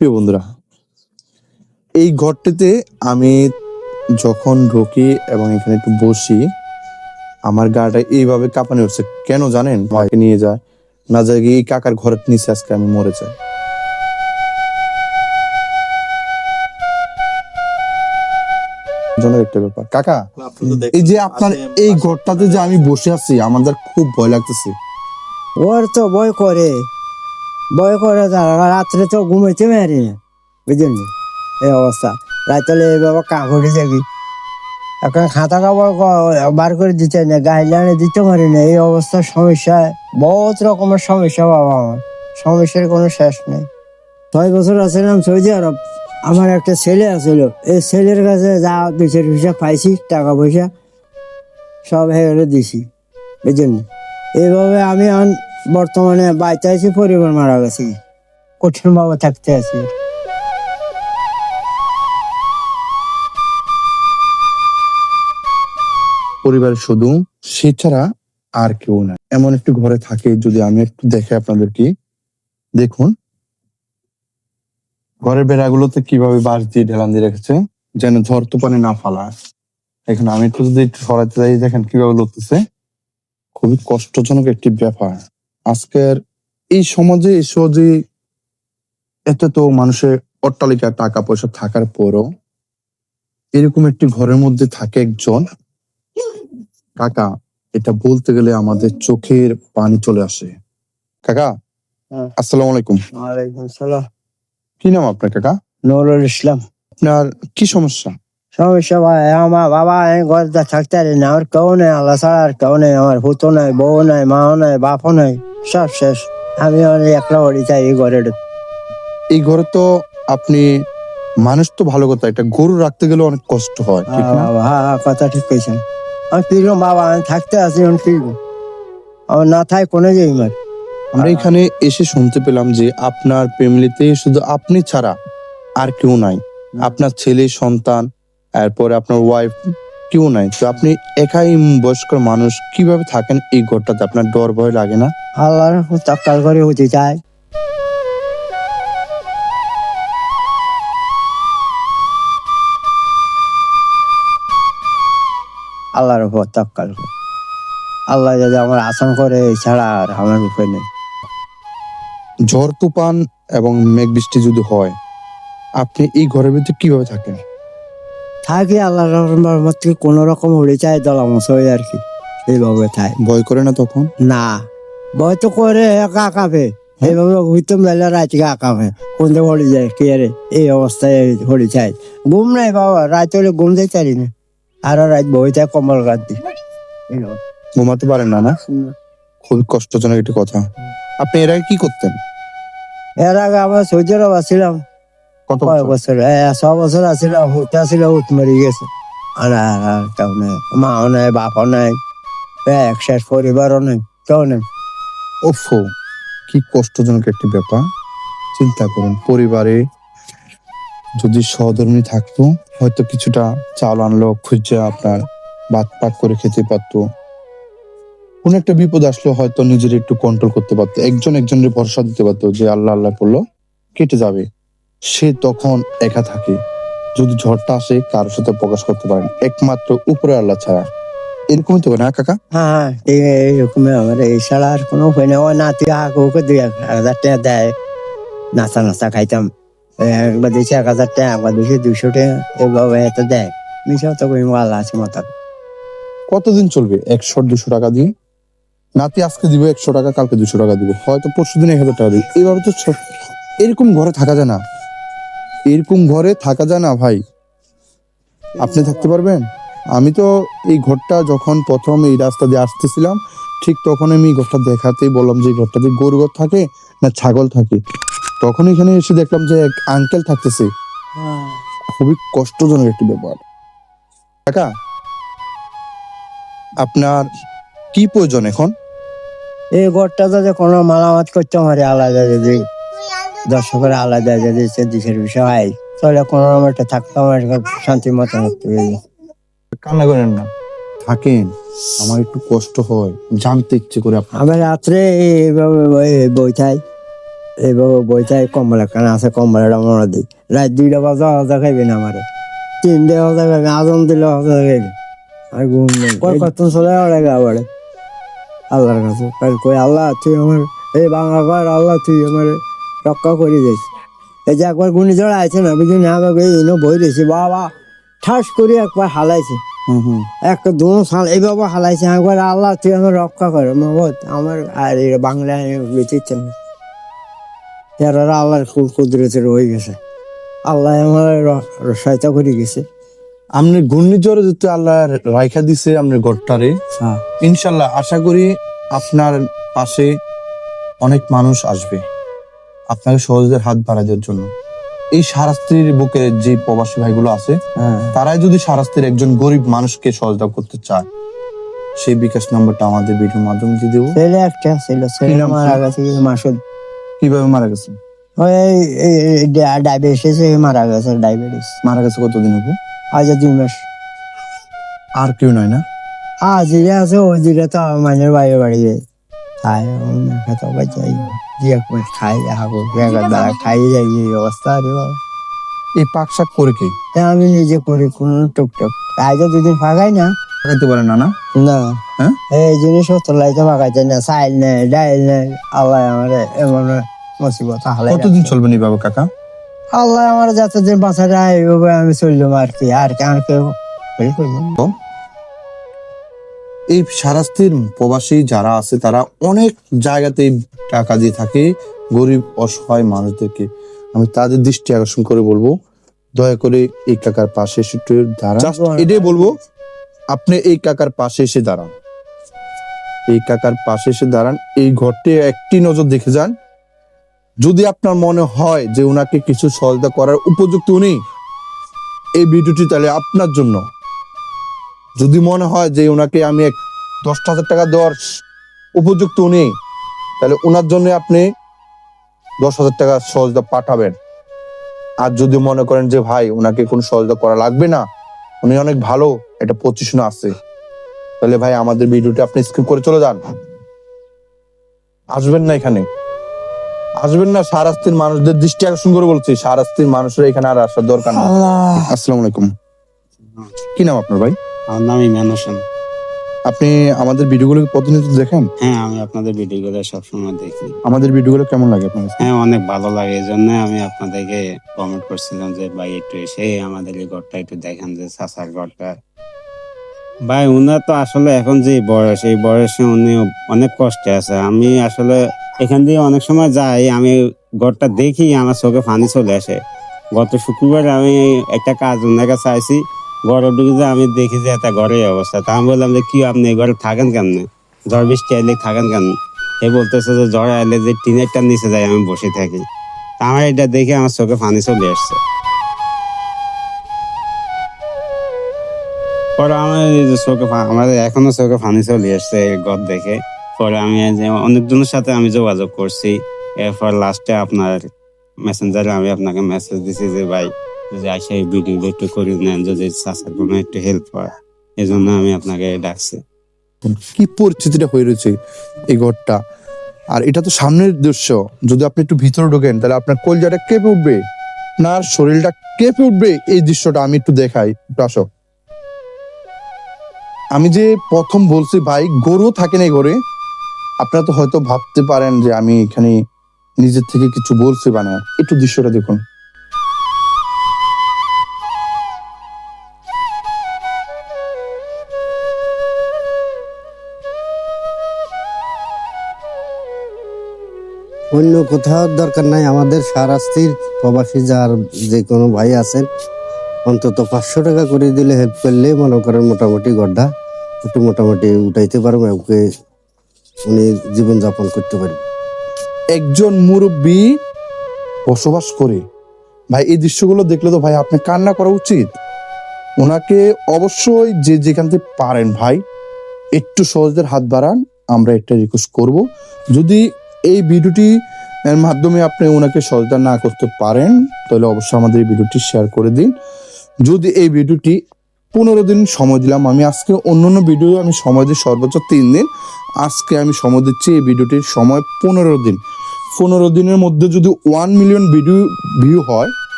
প্রিয় বন্ধুরা এই ঘরটিতে আমি যখন ঢুকি এবং এখানে একটু বসি আমার গাটা এইভাবে কাঁপানি উঠছে। কেন জানেন? ভাইকে নিয়ে যায়। না যায় গিয়ে এই কাকার ঘরের নিচে আজকে আমি মরে যাই। জনের একটা ব্যাপার। কাকা এই যে আপনার এই ঘরটাতে যে আমি বসে আছি আমাদের খুব ভয় লাগতেছে। ওর তো ভয় করে। বই করে তারা রাত্রে তো ঘুমাইতে না বুঝলেন? এই অবস্থা। রাত্রে এইভাবে কাপড়ে যাবি এখন খাতা কাপড় বার করে দিতে না গাইডলাইনে দিতে পারি না। এই অবস্থার সমস্যা, বহুত রকমের সমস্যা বাবা আমার। সমস্যার কোনো শেষ নেই। ছয় বছর আছিলাম সৌদি আরব। আমার একটা ছেলে আছিল এই ছেলের কাছে যা বিচার পয়সা পাইছি, টাকা পয়সা, সব হেরে দিছি। বুঝলেন? এইভাবে আমি বর্তমানে বাইতে আছি, পরিবার মারা গেছি। কঠিন ভাবে থাকতে আছি। পরিবার শুধু সে ছাড়া আর কেউ না এমন একটি ঘরে থাকে, যদি আমি একটু দেখে আপনাদেরকে দেখুন। ঘরের বেড়াগুলোতে কীভাবে বাঁশ দিয়ে ঢেলান দিয়ে রেখেছে, যেন ঝড় তুফানে না ফালা এখানে আমি একটু যদি একটু সরাতে যাই, দেখেন কীভাবে লড়তেছে খুবই কষ্টজনক একটি ব্যাপার। আজকের এই সমাজে এই সমাজে এত তো মানুষের অট্টালিকা টাকা পয়সা থাকার পরও এরকম একটি ঘরের মধ্যে থাকে একজন। কাকা এটা বলতে গেলে আমাদের চোখের পানি চলে আসে। কাকা হ্যাঁ। আসসালামু আলাইকুম। ওয়ালাইকুম সালাম কি নাম আপনার কাকা? নুরুল ইসলাম। আপনার কি সমস্যা? সমস্যা ভাই আমার বাবা আমি ঘরে থাকতে না। আমার কেউ নেই আল্লাহ ছাড়া আর কেউ নেই। আমার হুতো নাই বউ নাই মাও নাই বাপও নাই। সব শেষ। আমি একলা বাড়ি চাই এই ঘরে এই ঘরে তো আপনি মানুষ তো ভালো কথা এটা গরু রাখতে গেলে অনেক কষ্ট হয় ঠিক না? হ্যাঁ হ্যাঁ কথা ঠিক কইছেন। আমি ফিরলাম বাবা আমি থাকতে আছি আমি ফিরবো আমার না থাই কোনে যাই মার আমরা এখানে এসে শুনতে পেলাম যে আপনার ফ্যামিলিতে শুধু আপনি ছাড়া আর কেউ নাই। আপনার ছেলে সন্তান এরপরে আপনার ওয়াইফ কেউ নাই। তো আপনি একাই বয়স্ক মানুষ কীভাবে থাকেন এই ঘরটাতে? আপনার ডর ভয় লাগে না? আল্লাহর তাক্কাল করে হতে চায়। আল্লাহর উপর তাক্কাল আল্লাহ যদি আমার আসান করে এছাড়া আর আমার উপায় নেই। ঝড় তুফান এবং মেঘ বৃষ্টি যদি হয় আপনি এই ঘরের ভিতরে কীভাবে থাকেন? থাকি আল্লাহর থেকে কোনো রকম উড়ে চায় দলামস হয়ে আর কি এইভাবে থাই ভয় করে না তখন? না। ভয় তো করে একা আঁকাবে এইভাবে হইতো মেলে রাত আঁকাবে কোনটা হলি যায় কি আরে এই অবস্থায় হলি চাই। ঘুম নাই বাবা রাত হলে ঘুম যাই চারি না। আরও রাত বই থাকে কম্বল গাছ দি ঘুমাতে পারেন না না? খুবই কষ্টজনক একটি কথা। আপনি এর আগে কি করতেন? এর আগে আমরা সৌদি আরব আসছিলাম। কত বছর? ছ বছর আসছিলাম হুতে আসছিল হুত মরি গেছে। আর নেই মাও নাই বাপও নাই এক শেষ পরিবারও নেই কেউ নেই। ওফো কি কষ্টজনক একটি ব্যাপার। চিন্তা করুন পরিবারে যদি সহধর্মী থাকতো হয়তো কিছুটা চাল আনলো খুঁজে আপনার ভাত পাক করে খেতে পারতো। কোন একটা বিপদ আসলো হয়তো নিজের একটু কন্ট্রোল করতে পারতো। একজন একজনের ভরসা দিতে পারতো যে আল্লাহ আল্লাহ করল কেটে যাবে। সে তখন একা থাকে। যদি ঝড়টা আসে কারোর সাথে প্রকাশ করতে পারেন একমাত্র উপরে আল্লাহ ছাড়া। এরকমই তো না কাকা? হ্যাঁ হ্যাঁ এইরকম আমার। এই ছাড়া আর কোনো উপায় নেই। ও নাতি আগে ওকে দুই হাজার টাকা দেয়। নাস্তা নাস্তা খাইতাম। একবার দিয়েছে এক হাজার টাকা একবার দিয়েছে দুশো টাকা। এইভাবে এত দেয়। মিশাও তো কই আল্লাহ আছে মাথা কতদিন চলবে? একশো দুশো টাকা দিয়ে? নাতি আজকে দিবে একশো টাকা কালকে দুশো টাকা দিবে। হয়তো পরশু দিন এক হাজার টাকা দিবে। এইভাবে তো এরকম ঘরে থাকা যায় না। এরকম ঘরে থাকা যায় না ভাই। আপনি থাকতে পারবেন? আমি তো এই ঘরটা যখন প্রথম এই রাস্তা দিয়ে আসতেছিলাম ঠিক তখন আমি ঘরটা দেখাতেই বললাম যে ঘরটাতে গরু ঘর থাকে না ছাগল থাকে। তখন এখানে এসে দেখলাম যে এক আঙ্কেল থাকতেছে। খুবই কষ্টজনক একটি ব্যাপার। কাকা আপনার কি প্রয়োজন এখন? এই ঘরটা যদি কোনো মালামাত করতে পারে আলাদা যদি দর্শকের আলাদা যদি দেশের বিষয় হয়। তাহলে কোনো রকম একটা থাকতাম একটা শান্তি মতো থাকতে পারি। কান্না করেন না। থাকেন আমার একটু কষ্ট হয় জানতে ইচ্ছে করে আপনার। আমি রাত্রে এইভাবে বই- বই থাই এইভাবে বইটাই কম্বল একখানে আছে কম্বলটা মনে দিই। রাত দুইটা বাজে হজা খাইবে না আমারে। তিনটে হজা খাইবে আজন দিলে হজা খাইবে আর ঘুম নেই। কয় চলে আড়ে আবারে আল্লাহর কাছে। আর কই আল্লাহ তুই আমার এই বাংলা ঘর আল্লাহ তুই আমার রক্ষা করে দিস এই যে একবার ঘূর্ণিঝড় আছে না বুঝলি না বাবা এনে বই দিয়েছি বাবা ঠাস করে একবার হালাইছে। হুম হুম। একটা দু সাল এইভাবে হালাইছে একবার আল্লাহ তুই আমার রক্ষা কর মহৎ আমার আর এই বাংলায় বেঁচেছে না। এরা আল্লাহর কুল কুদরতের হয়ে গেছে আল্লাহ আমার সহায়তা করে গেছে। আপনি ঘূর্ণিঝড়ে যেতে আল্লাহ রাইখা দিছে আপনার ঘরটারে হ্যাঁ। ইনশাল্লাহ আশা করি আপনার পাশে অনেক মানুষ আসবে। আপনাকে সহজদের হাত বাড়ায় দেওয়ার জন্য। এই সারাস্ত্রীর বুকে যে প্রবাসী ভাইগুলো আছে হ্যাঁ। তারাই যদি সারাস্ত্রীর একজন গরিব মানুষকে সহযোগিতা করতে চায় সেই বিকাশ নাম্বারটা আমাদের ভিডিওর মাধ্যমে দিয়ে দেবো। ছেলে একটা ছিল ছেলে মারা গেছে মাসুদ কীভাবে মারা গেছে? ডায়াবেটিস মারা গেছে ডায়াবেটিস মারা গেছে কতদিন হবে আজ দুই মাস। আর কেউ নয় না? আজ আছে ওই দিকে তো মানের বাইরে বাড়ি যায়। খায় খেতে বাচ্চাই দিয়ে খাই হাগো বেগার দ্বারা যাই এই অবস্থা রে বাবা এই পাক শাক করে কে তা আমি নিজে করি কোন টুকটাক। আজও দুদিন ফাঁকাই না। খাইতে পারে না না? না। হ্যাঁ? এই জিনিসপত্র লাইতে না চাইল নেই ডাইল নেই। আল্লাহ আমার এমন মুসিবত হালাই কতদিন চলবেন এইভাবে কাকা? আল্লাহ আমার যাতে দিন বাঁচা যায় এইভাবে আমি চললাম আর কি। আর কি আর কেউ এই সারাস্তির প্রবাসী যারা আছে তারা অনেক জায়গাতে টাকা দিয়ে থাকে গরিব অসহায় মানুষদেরকে। আমি তাদের দৃষ্টি আকর্ষণ করে বলব দয়া করে এই কাকার পাশে এসে দাঁড়ান। এটাই বলব আপনি এই কাকার পাশে এসে দাঁড়ান। এই কাকার পাশে এসে দাঁড়ান এই ঘরটি একটি নজর দেখে যান। যদি আপনার মনে হয় যে ওনাকে কিছু সহায়তা করার উপযুক্ত উনি এই ভিডিওটি তাহলে আপনার জন্য। যদি মনে হয় যে ওনাকে আমি এক দশ হাজার টাকা দেওয়ার উপযুক্ত উনি তাহলে ওনার জন্য আপনি দশ হাজার টাকা সহজতা পাঠাবেন। আর যদি মনে করেন যে ভাই ওনাকে কোনো সহজতা করা লাগবে না উনি অনেক ভালো এটা পজিশনে আছে। তাহলে ভাই আমাদের ভিডিওটা আপনি স্কিপ করে চলে যান। আসবেন না এখানে। আসবেন না সারাস্তির মানুষদের দৃষ্টি আকর্ষণ করে বলছি সারাস্তির মানুষের এখানে আর আসার দরকার আল্লাহ। আসসালামু আলাইকুম। কি নাম আপনার ভাই? আমার নাম ইমান হোসেন আপনি আমাদের ভিডিওগুলো প্রতিনিয়ত দেখেন? হ্যাঁ আমি আপনাদের ভিডিওগুলো সবসময় দেখি। আমাদের ভিডিওগুলো কেমন লাগে আপনার হ্যাঁ অনেক ভালো লাগে। এই জন্য আমি আপনাদেরকে কমেন্ট করছিলাম যে ভাই একটু এসে আমাদের এই ঘরটা একটু দেখেন যে চাষার ঘরটা। ভাই উনার তো আসলে এখন যে বয়স এই বয়সে উনি অনেক কষ্টে আছে। আমি আসলে এখান দিয়ে অনেক সময় যাই আমি ঘরটা দেখি আমার চোখে পানি চলে আসে। গত শুক্রবার আমি একটা কাজ ওনার কাছে আইসি ঘরে ঢুকে আমি দেখি যে একটা ঘরের অবস্থা, তা আমি বললাম যে, কি আপনি এই ঘরে থাকেন কেন ঝড় বৃষ্টি আইলে থাকেন কেন এ বলতেছে যে, ঝড় আইলে যে টিনেরটার নিচে যাই, আমি বসে থাকি। তা আমার এটা দেখে আমার চোখে পানি চলে আসছে। পরে আমার চোখে আমাদের এখনও চোখে পানি চলে আসছে ঘর দেখে। পরে আমি অনেকজনের সাথে আমি যোগাযোগ করছি। এরপর লাস্টে আপনার মেসেঞ্জারে আমি আপনাকে মেসেজ দিছি যে, ভাই আসে একটু নেন যদি চাষার কোনো একটু হেল্প হয়। এই জন্য আমি আপনাকে ডাকছি। কি পরিস্থিতিটা হয়ে রয়েছে এই ঘরটা? আর এটা তো সামনের দৃশ্য। যদি আপনি একটু ভিতরে ঢোকেন, তাহলে আপনার কলজাটা কেঁপে উঠবে না শরীরটা কেঁপে উঠবে? এই দৃশ্যটা আমি একটু দেখাই। আসো। আমি যে প্রথম বলছি, ভাই, গরু থাকে না ঘরে? আপনারা তো হয়তো ভাবতে পারেন যে আমি এখানে নিজের থেকে কিছু বলছি বানা একটু দৃশ্যটা দেখুন। অন্য কোথাও দরকার নাই। আমাদের সারাস্তির প্রবাসী যার যে কোনো ভাই আছেন, অন্তত পাঁচশো টাকা করে দিলে হেল্প করলে মনে করেন মোটামুটি গড্ডা একটু মোটামুটি উঠাইতে পারব, ওকে উনি জীবনযাপন করতে পারবে। একজন মুরব্বী বসবাস করে। ভাই, এই দৃশ্যগুলো দেখলে তো ভাই আপনি কান্না করা উচিত। ওনাকে অবশ্যই যে যেখান থেকে পারেন ভাই, একটু সহজদের হাত বাড়ান, আমরা একটা রিকোয়েস্ট করব। যদি এই ভিডিওটি, এর মাধ্যমে আপনি ওনাকে সহজতা না করতে পারেন, তাহলে অবশ্যই আমাদের এই ভিডিওটি শেয়ার করে দিন। যদি এই ভিডিওটি পনেরো দিন সময় দিলাম, আমি আজকে অন্য অন্য ভিডিও আমি সময় দিই সর্বোচ্চ তিন দিন। আজকে আমি সময় দিচ্ছি এই ভিডিওটির সময় পনেরো দিন। পনেরো দিনের মধ্যে যদি ওয়ান মিলিয়ন ভিডিও ভিউ হয়,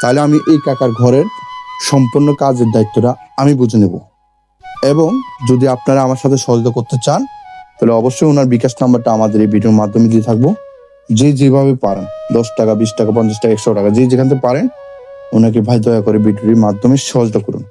তাহলে আমি এই কাকার ঘরের সম্পূর্ণ কাজের দায়িত্বটা আমি বুঝে নেব। এবং যদি আপনারা আমার সাথে সহযোগিতা করতে চান তাহলে অবশ্যই ওনার বিকাশ নাম্বারটা আমাদের এই ভিডিওর মাধ্যমে দিয়ে থাকব। যে যেভাবে পারেন, দশ টাকা, বিশ টাকা, পঞ্চাশ টাকা, একশো টাকা, যে যেখান থেকে পারেন, ওনাকে ভাই দয়া করে ভিডিওটির মাধ্যমে সহযোগিতা করুন।